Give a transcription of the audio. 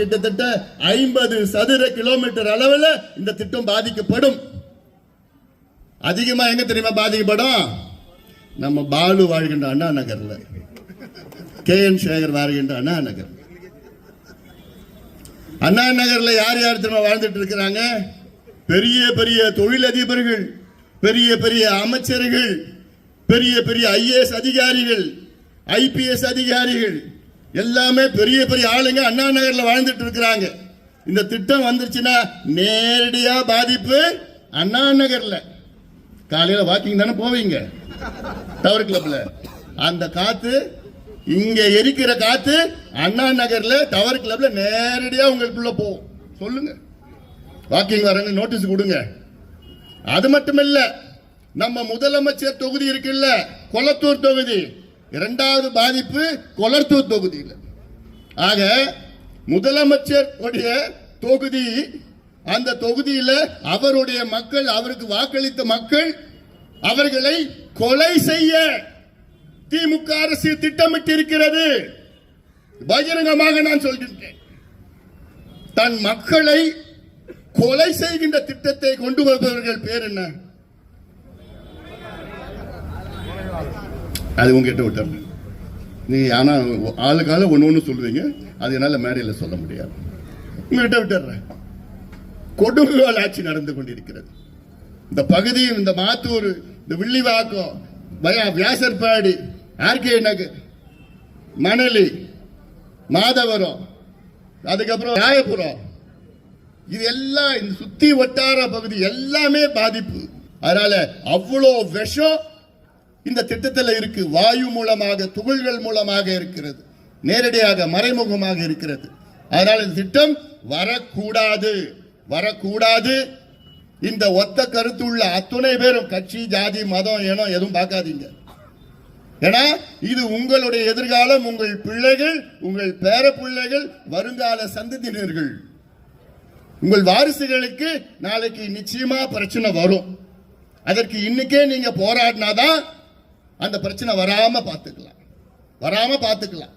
கிட்டத்தட்ட ஐம்பது சதுர கிலோமீட்டர் அளவில் இந்த திட்டம் பாதிக்கப்படும். அதிகமா எங்க தெரியுமா பாதிக்கப்படும்? நம்ம பாலு வாழ்கின்ற அண்ணா நகர்ல. கே என் சேகர் வாழ்கின்ற அண்ணா நகர். அண்ணா நகர்ல யார் யார் தெரியுமா வாழ்ந்துட்டு இருக்கிறாங்க? பெரிய பெரிய தொழிலதிபர்கள் பெரிய பெரிய அமைச்சர்கள் பெரிய பெரிய ஐஏஎஸ் அதிகாரிகள் ஐபிஎஸ் அதிகாரிகள் எல்லாமே பெரிய பெரிய ஆளுங்க அண்ணா நகர்ல வாழ்ந்துட்டு இருக்கிறாங்க. இந்த திட்டம் வந்துருச்சுன்னா நேரடியா பாதிப்பு அண்ணா நகர்ல. காலையில வாக்கிங் தானே போவீங்க. டவர் கிளப்ல அந்த காத்து இங்க எரிக்கிற காத்து அண்ணா நகர்ல டவர் கிளப்ல நேரடியா உங்களுக்குள்ள போகும். சொல்லுங்க. வாக்கிங் வரங்க நோட்டீஸ் கொடுங்க. அது மட்டுமில்ல நம்ம முதலமைச்சர் தொகுதி இருக்குல்ல கொளத்தூர் தொகுதி. இரண்டாவது பாதிப்பு கொளத்தூர் தொகுதியில். ஆக முதலமைச்சருடைய தொகுதி அந்த தொகுதியில் அவருடைய மக்கள் அவருக்கு வாக்களித்த மக்கள் அவர்களை கொலை செய்ய திமுக அரசு திட்டமிட்டிருக்கிறது. பகிரங்கமாக நான் சொல்கின்றேன். தன் மக்களை கொலை செய்கின்ற திட்டத்தை கொண்டு வருபவர்கள் பேர் என்ன? அது உங்ககிட்ட விட்டுறேன் நீ ஆனால் ஆளுக்கால ஒன்று ஒன்று சொல்லுவீங்க. அது என்னால் மேடையில் சொல்ல முடியாது. உங்ககிட்ட விட்டுறேன் கொடுங்கால் ஆட்சி நடந்து கொண்டிருக்கிறது. இந்த பகுதி இந்த மாத்தூர் இந்த வில்லிவாக்கம் வய- வியாசர்பாடி ஆர்கே நகர் மணலி மாதவரம் அதுக்கப்புறம் ராயபுரம். இது எல்லாம் இந்த சுத்தி வட்டார பகுதி எல்லாமே பாதிப்பு. அதனால அவ்வளோ விஷம் இந்த திட்டத்தில் இருக்கு. வாயு மூலமாக துகள்கள் மூலமாக இருக்கிறது. நேரடியாக மறைமுகமாக இருக்கிறது. அதனால் இந்த திட்டம் வரக்கூடாது. வரக்கூடாது. இந்த ஒத்த கருத்து உள்ள அத்துணை பேரும் கட்சி ஜாதி மதம் இனம் எதுவும் பார்க்காதீங்க. ஏன்னா இது உங்களுடைய எதிர்காலம் உங்கள் பிள்ளைகள் உங்கள் பேர பிள்ளைகள் வருங்கால சந்ததியினர்கள். உங்கள் வாரிசுகளுக்கு நாளைக்கு நிச்சயமா பிரச்சனை வரும். அதற்கு இன்னைக்கே நீங்க போராடினாதான் அந்த பிரச்சனை வராமல் பார்த்துக்கலாம். வராமல் பார்த்துக்கலாம்.